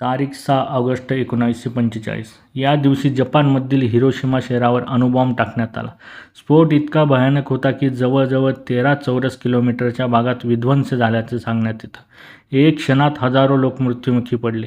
तारीख सहा ऑगस्ट एकोणावीसशे पंचेचाळीस. या दिवशी जपानमधील हिरोशिमा शहरावर अणुबॉम्ब टाकण्यात आला. स्फोट इतका भयानक होता की जवळजवळ तेरा चौरस किलोमीटरच्या भागात विध्वंस झाल्याचे सांगण्यात येतं. एक क्षणात हजारो लोक मृत्युमुखी पडले.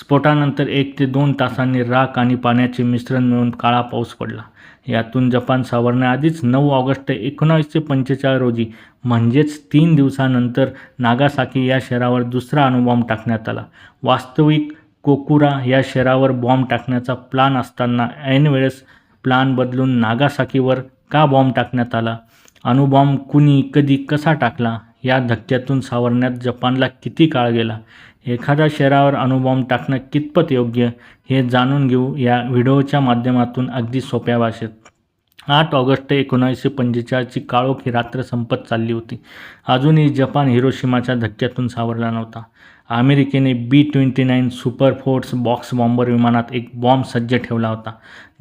स्फोटानंतर एक ते दोन तासांनी राख आणि पाण्याचे मिश्रण मिळून काळा पाऊस पडला. यातून जपान सावरण्याआधीच नऊ ऑगस्ट एकोणावीसशे पंचेचाळीस रोजी म्हणजेच तीन दिवसानंतर नागासाकी या शहरावर दुसरा अणुबॉम्ब टाकण्यात आला. वास्तविक कोकुरा या शहरावर बॉम्ब टाकण्याचा प्लान असताना ऐनवेळेस प्लान बदलून नागासाकीवर का बॉम्ब टाकण्यात आला? अणुबॉम्ब कुणी कधी कसा टाकला? या धक्क्यातून सावरण्यात जपानला किती काळ गेला? एखाद्या शहरावर अणुबॉम्ब टाकणं कितपत योग्य हे जाणून घेऊ या व्हिडिओच्या माध्यमातून अगदी सोप्या भाषेत. आठ ऑगस्ट एकोणीसशे पंचेचाळीसची ही रात्र संपत चालली होती. अजूनही जपान हिरोशिमाच्या धक्क्यातून सावरला नव्हता. अमेरिकेने B twenty nine super force box bomber विमानात एक बॉम्ब सज्ज ठेवला होता.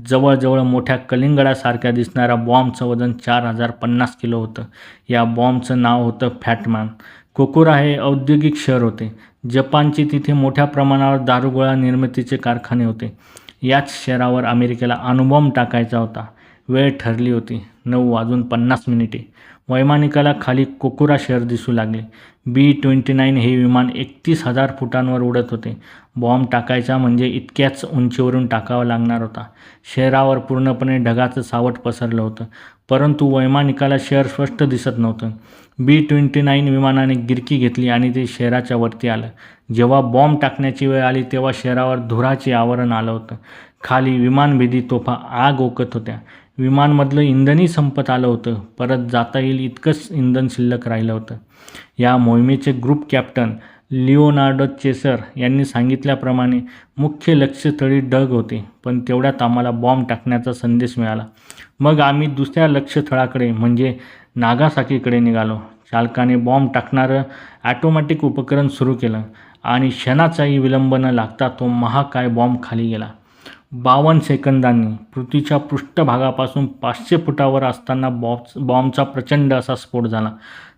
जवळजवळ मोठ्या कलिंगडासारख्या दिसणाऱ्या बॉम्बचं वजन चार हजार पन्नास किलो होतं. या बॉम्बचं नाव होतं फॅटमॅन. कोकोरा हे औद्योगिक शहर होते. जपानची तिथे मोठ्या प्रमाणावर दारुगोळा निर्मितीचे कारखाने होते. याच शहरावर अमेरिकेला अणुबॉम्ब टाकायचा होता. वेळ ठरली होती. नऊ वाजून पन्नास मिनिटे. वैमानिकाला खाली कोकुरा शहर दिसू लागले. बी ट्वेंटी नाईन हे विमान एकतीस हजार फुटांवर उडत होते. बॉम्ब टाकायचा म्हणजे इतक्याच उंचीवरून टाकावा लागणार होता. शहरावर पूर्णपणे ढगाचं सावट पसरलं होतं. परंतु वैमानिकाला शहर स्पष्ट दिसत नव्हतं. बी ट्वेंटी नाईन विमानाने गिरकी घेतली आणि ते शहराच्या वरती आलं. जेव्हा बॉम्ब टाकण्याची वेळ आली तेव्हा शहरावर धुराचे आवरण आलं होतं. खाली विमानभेदी तोफा आग ओकत होत्या. विमानमधलं इंधनही संपत आलं होतं. परत जाता येईल इतकंच इंधन शिल्लक राहिलं होतं. या मोहिमेचे ग्रुप कॅप्टन लिओनार्डो चेसर यांनी सांगितल्याप्रमाणे मुख्य लक्ष्यस्थळी डग होते पण तेवढ्यात आम्हाला बॉम्ब टाकण्याचा संदेश मिळाला. मग आम्ही दुसऱ्या लक्ष्यस्थळाकडे म्हणजे नागासाकीकडे निघालो. चालकाने बॉम्ब टाकणारं ॲटोमॅटिक उपकरण सुरू केलं आणि क्षणाचाही विलंब न लागता तो महाकाय बॉम्ब खाली गेला. बावन्न सेकंदांनी पृथ्वीच्या पृष्ठभागापासून पाचशे फुटावर असताना बॉम्ब बॉम्बचा प्रचंड असा स्फोट झाला.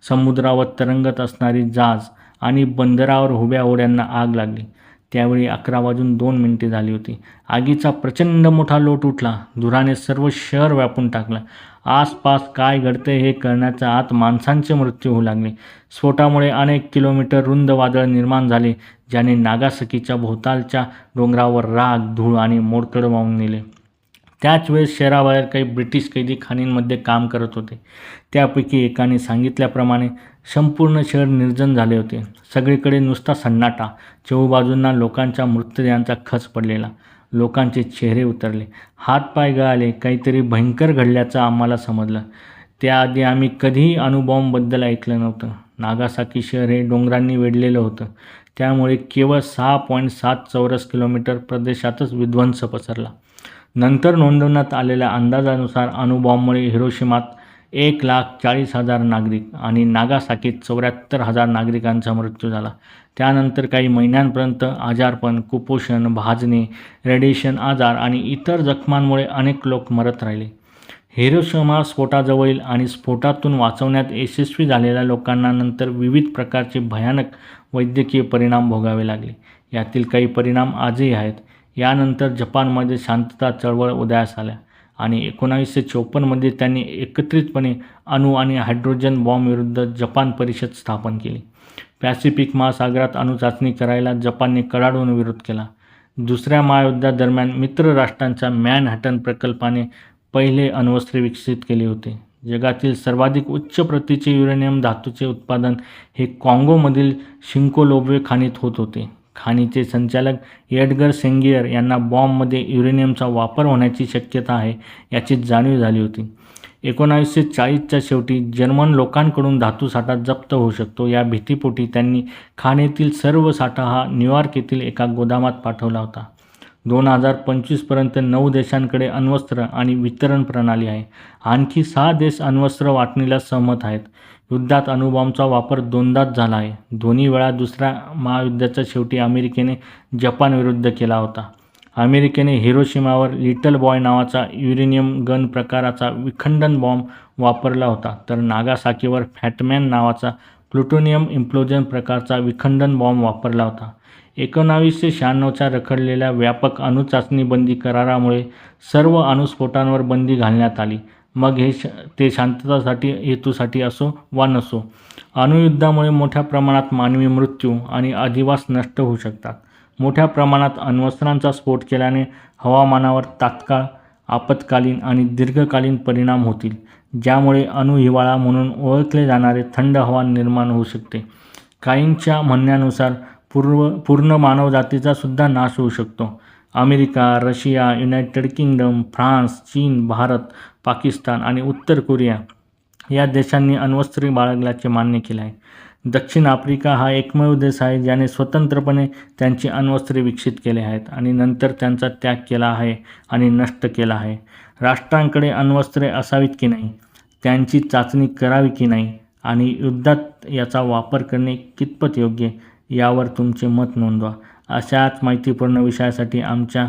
समुद्रावर तरंगत असणारी जहाज आणि बंदरावर उभ्या ओढ्यांना आग लागली. त्यावेळी अकरा वाजून दोन मिनिटे झाली होती. आगीचा प्रचंड मोठा लोट उठला. धुराने सर्व शहर व्यापून टाकलं. आसपास काय घडते हे कळण्याच्या आत माणसांचे मृत्यू होऊ लागले. स्फोटामुळे अनेक किलोमीटर रुंद वादळ निर्माण झाले ज्याने नागासकीच्या भोवतालच्या डोंगरावर राग धूळ आणि मोडकड वाहून नेले. त्याच वेळेस शहराबाहेर काही ब्रिटिश कैदी खाणींमध्ये काम करत होते. त्यापैकी एकाने सांगितल्याप्रमाणे संपूर्ण शहर निर्जन झाले होते. सगळीकडे नुसता सन्नाटा चहूबाजूंना लोकांच्या मृतदेहांचा खच पडलेला. लोकांचे चेहरे उतरले. हातपाय गळाले. काहीतरी भयंकर घडल्याचं आम्हाला समजलं. त्याआधी आम्ही कधीही अणुबॉम्बबद्दल ऐकलं नव्हतं. नागासाकी शहर हे डोंगरांनी वेढलेलं होतं. त्यामुळे केवळ सहा पॉईंट सात चौरस किलोमीटर प्रदेशातच विध्वंस पसरला. नंतर नोंदवण्यात आलेल्या अंदाजानुसार अणुबॉम्बमुळे हिरोशिमात एक लाख चाळीस हजार नागरिक आणि नागासाकीत चौऱ्याहत्तर हजार नागरिकांचा मृत्यू झाला. त्यानंतर काही महिन्यांपर्यंत आजारपण कुपोषण भाजणे रेडिएशन आजार आणि इतर जखमांमुळे अनेक लोक मरत राहिले. हिरोशिमा स्फोटाजवळील आणि स्फोटातून वाचवण्यात यशस्वी झालेल्या लोकांना नंतर विविध प्रकारचे भयानक वैद्यकीय परिणाम भोगावे लागले. यातील काही परिणाम आजही आहेत. यानंतर जपानमध्ये शांतता चळवळ उदयास आल्या. आणि एकोणावीसशे चोपन्नमध्ये त्यांनी एकत्रितपणे अणु आणि हायड्रोजन बॉम्बविरुद्ध जपान परिषद स्थापन केली. पॅसिफिक महासागरात अणुचाचणी करायला जपानने कडाडून विरोध केला. दुसऱ्या महायुद्धादरम्यान मित्र राष्ट्रांच्या मॅनहॅटन प्रकल्पाने पहिले अण्वस्त्रे विकसित केले होते. जगातील सर्वाधिक उच्च प्रतीचे युरेनियम धातूचे उत्पादन हे काँगोमधील शिंकोलोबे खाणीत होत होते. खाणीचे संचालक एडगर सेंगियर यांना बॉम्बमध्ये युरेनियमचा वापर होण्याची शक्यता आहे याची जाणीव झाली होती. एकोणावीसशे चाळीसच्या शेवटी जर्मन लोकांकडून धातू साठा जप्त होऊ शकतो. या भीतीपोटी त्यांनी खाणीतील सर्व साठा हा न्यूयॉर्क येथील एका गोदामात पाठवला होता. दोन हजार पंचवीसपर्यंत नऊ देशांकडे अण्वस्त्र आणि वितरण प्रणाली आहे. आणखी सहा देश अण्वस्त्र वाटणीला सहमत आहेत. युद्धात अणुबॉम्बचा वापर दोनदाच झाला आहे. दोन्ही वेळा दुसऱ्या महायुद्धाच्या शेवटी अमेरिकेने जपानविरुद्ध केला होता. अमेरिकेने हिरोशिमावर लिटल बॉय नावाचा युरेनियम गन प्रकाराचा विखंडन बॉम्ब वापरला होता. तर नागासाकीवर फॅटमॅन नावाचा प्लुटोनियम इम्प्लोजन प्रकारचा विखंडन बॉम्ब वापरला होता. एकोणावीसशे शहाण्णवच्या रखडलेल्या व्यापक अणुचाचणी बंदी करारामुळे सर्व अणुस्फोटांवर बंदी घालण्यात आली. मग हे श ते शांततासाठी हेतूसाठी असो वा नसो अणुयुद्धामुळे मोठ्या प्रमाणात मानवी मृत्यू आणि अधिवास नष्ट होऊ शकतात. मोठ्या प्रमाणात अण्वस्त्रांचा स्फोट केल्याने हवामानावर तात्काळ आपत्कालीन आणि दीर्घकालीन परिणाम होतील ज्यामुळे अणुहिवाळा म्हणून ओळखले जाणारे थंड हवा निर्माण होऊ शकते. काहींच्या म्हणण्यानुसार पूर्व पूर्ण मानवजातीचा सुद्धा नाश होऊ शकतो. America Russia United Kingdom France चीन भारत पाकिस्तान आणि उत्तर कोरिया या देशांनी अण्वस्त्री बाळगल्याचे मान्य केले आहे. दक्षिण आफ्रिका हा एकमेव देश आहे ज्याने स्वतंत्रपणे त्यांची अण्वस्त्रे विकसित केले आहेत आणि नंतर त्यांचा त्याग केला आहे आणि नष्ट केला आहे. राष्ट्रांकडे अण्वस्त्रे असावीत की नाही? त्यांची चाचणी करावी की नाही? आणि युद्धात याचा वापर करणे कितपत योग्य? यावर तुमचे मत नोंदवा. अशाच माहितीपूर्ण विषयासाठी आमच्या